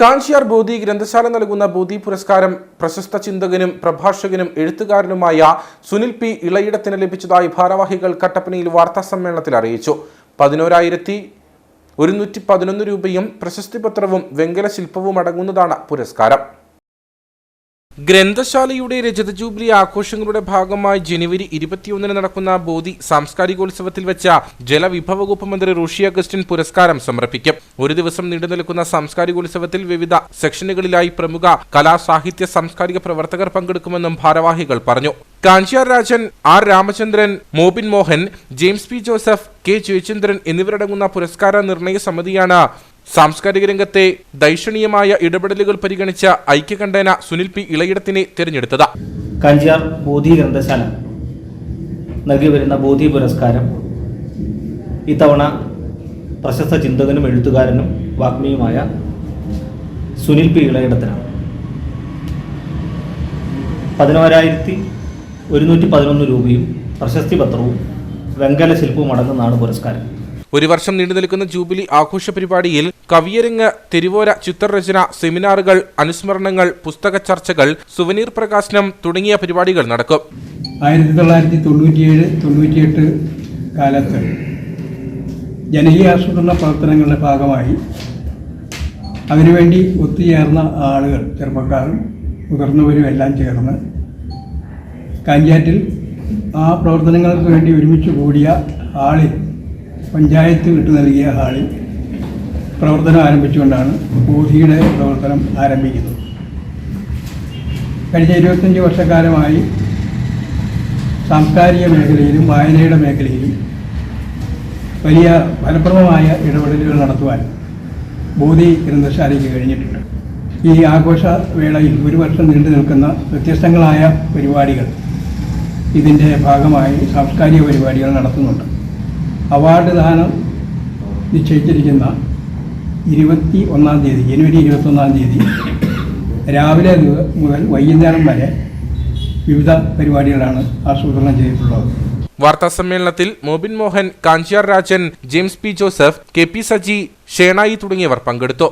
കാഞ്ചിയാർ ബോധി ഗ്രന്ഥശാല നൽകുന്ന ബോധി പുരസ്കാരം പ്രശസ്ത ചിന്തകനും പ്രഭാഷകനും എഴുത്തുകാരനുമായ സുനിൽ പി ഇളയിടത്തിന് ലഭിച്ചതായി ഭാരവാഹികൾ കട്ടപ്പനയിൽ വാർത്താസമ്മേളനത്തിൽ അറിയിച്ചു. പതിനോരായിരത്തി ഒരുന്നൂറ്റി പതിനൊന്ന് രൂപയും പ്രശസ്തി പത്രവും വെങ്കല ശില്പവും അടങ്ങുന്നതാണ് പുരസ്കാരം. ഗ്രന്ഥശാലയുടെ രജത ജൂബിലി ആഘോഷങ്ങളുടെ ഭാഗമായി ജനുവരി ഇരുപത്തിയൊന്നിന് നടക്കുന്ന ബോധി സാംസ്കാരികോത്സവത്തിൽ വെച്ച ജലവിഭവ വകുപ്പ് മന്ത്രി റോഷി അഗസ്റ്റിൻ പുരസ്കാരം സമർപ്പിക്കും. ഒരു ദിവസം നീണ്ടു നിൽക്കുന്ന സാംസ്കാരികോത്സവത്തിൽ വിവിധ സെക്ഷനുകളിലായി പ്രമുഖ കലാ സാഹിത്യ സാംസ്കാരിക പ്രവർത്തകർ പങ്കെടുക്കുമെന്നും ഭാരവാഹികൾ പറഞ്ഞു. Kanchiyar Rajan R Ramachandran Mobin Mohan James P Joseph K Jayachandran എന്നിവരടങ്ങുന്ന പുരസ്കാര നിർണയ സമിതിയാണ് സാംസ്കാരിക രംഗത്തെ ദൈഷണീയമായ ഇടപെടലുകൾ പരിഗണിച്ച ഐക്യകണ്ഠേന സുനിൽ പി ഇളയിടത്തിനെ തിരഞ്ഞെടുത്തത്. കഞ്ചാർ ബോധി ഗ്രന്ഥശാല നൽകി വരുന്ന ബോധി പുരസ്കാരം ഇത്തവണ പ്രശസ്ത ചിന്തകനും എഴുത്തുകാരനും വാഗ്മിയുമായ സുനിൽ പി ഇളയിടത്തിനാണ്. പതിനോരായിരത്തി ഒരുന്നൂറ്റി പതിനൊന്ന് രൂപയും പ്രശസ്തി പത്രവും വെങ്കല ശില്പവും അടങ്ങുന്നതാണ് പുരസ്കാരം. ഒരു വർഷം നീണ്ടു നിൽക്കുന്ന ജൂബിലി ആഘോഷ പരിപാടിയിൽ കവിയരങ്ങ് തിരുവോര ചിത്രരചന സെമിനാറുകൾ അനുസ്മരണങ്ങൾ പുസ്തക ചർച്ചകൾ സുവനീർ പ്രകാശനം തുടങ്ങിയ പരിപാടികൾ നടക്കും. ആയിരത്തി തൊള്ളായിരത്തി തൊണ്ണൂറ്റിയേഴ് തൊണ്ണൂറ്റിയെട്ട് കാലത്ത് ജനകീയാസൂത്രണ പ്രവർത്തനങ്ങളുടെ ഭാഗമായി അതിനുവേണ്ടി ഒത്തുചേർന്ന ആളുകൾ ചെറുപ്പക്കാരും മുതിർന്നവരും എല്ലാം ചേർന്ന് കാഞ്ചാറ്റിൽ ആ പ്രവർത്തനങ്ങൾക്ക് വേണ്ടി ഒരുമിച്ച് കൂടിയ ഹാളിൽ പഞ്ചായത്ത് വിട്ടു നൽകിയ ഹാളിൽ പ്രവർത്തനം ആരംഭിച്ചുകൊണ്ടാണ് ബോധിയുടെ പ്രവർത്തനം ആരംഭിക്കുന്നത്. കഴിഞ്ഞ ഇരുപത്തഞ്ച് വർഷക്കാലമായി സാംസ്കാരിക മേഖലയിലും വായനയുടെ മേഖലയിലും വലിയ ഫലപ്രദമായ ഇടപെടലുകൾ നടത്തുവാൻ ബോധി ഗ്രന്ഥശാലയ്ക്ക് കഴിഞ്ഞിട്ടുണ്ട്. ഈ ആഘോഷ വേളയിൽ ഒരു വർഷം നീണ്ടു നിൽക്കുന്ന വ്യത്യസ്തങ്ങളായ പരിപാടികൾ ഇതിന്റെ ഭാഗമായി സാംസ്കാരിക പരിപാടികൾ നടത്തുന്നുണ്ട്. അവാർഡ് ദാനം നിശ്ചയിച്ചിരിക്കുന്ന ഇരുപത്തി ഒന്നാം തീയതി ജനുവരി ഇരുപത്തൊന്നാം തീയതി രാവിലെ മുതൽ വൈകുന്നേരം വരെ വിവിധ പരിപാടികളാണ് ആസൂത്രണം ചെയ്തിട്ടുള്ളത്. വാർത്താ സമ്മേളനത്തിൽ Mobin Mohan Kanchiyar Rajan James P Joseph K P Saji Shenoy തുടങ്ങിയവർ പങ്കെടുത്തു.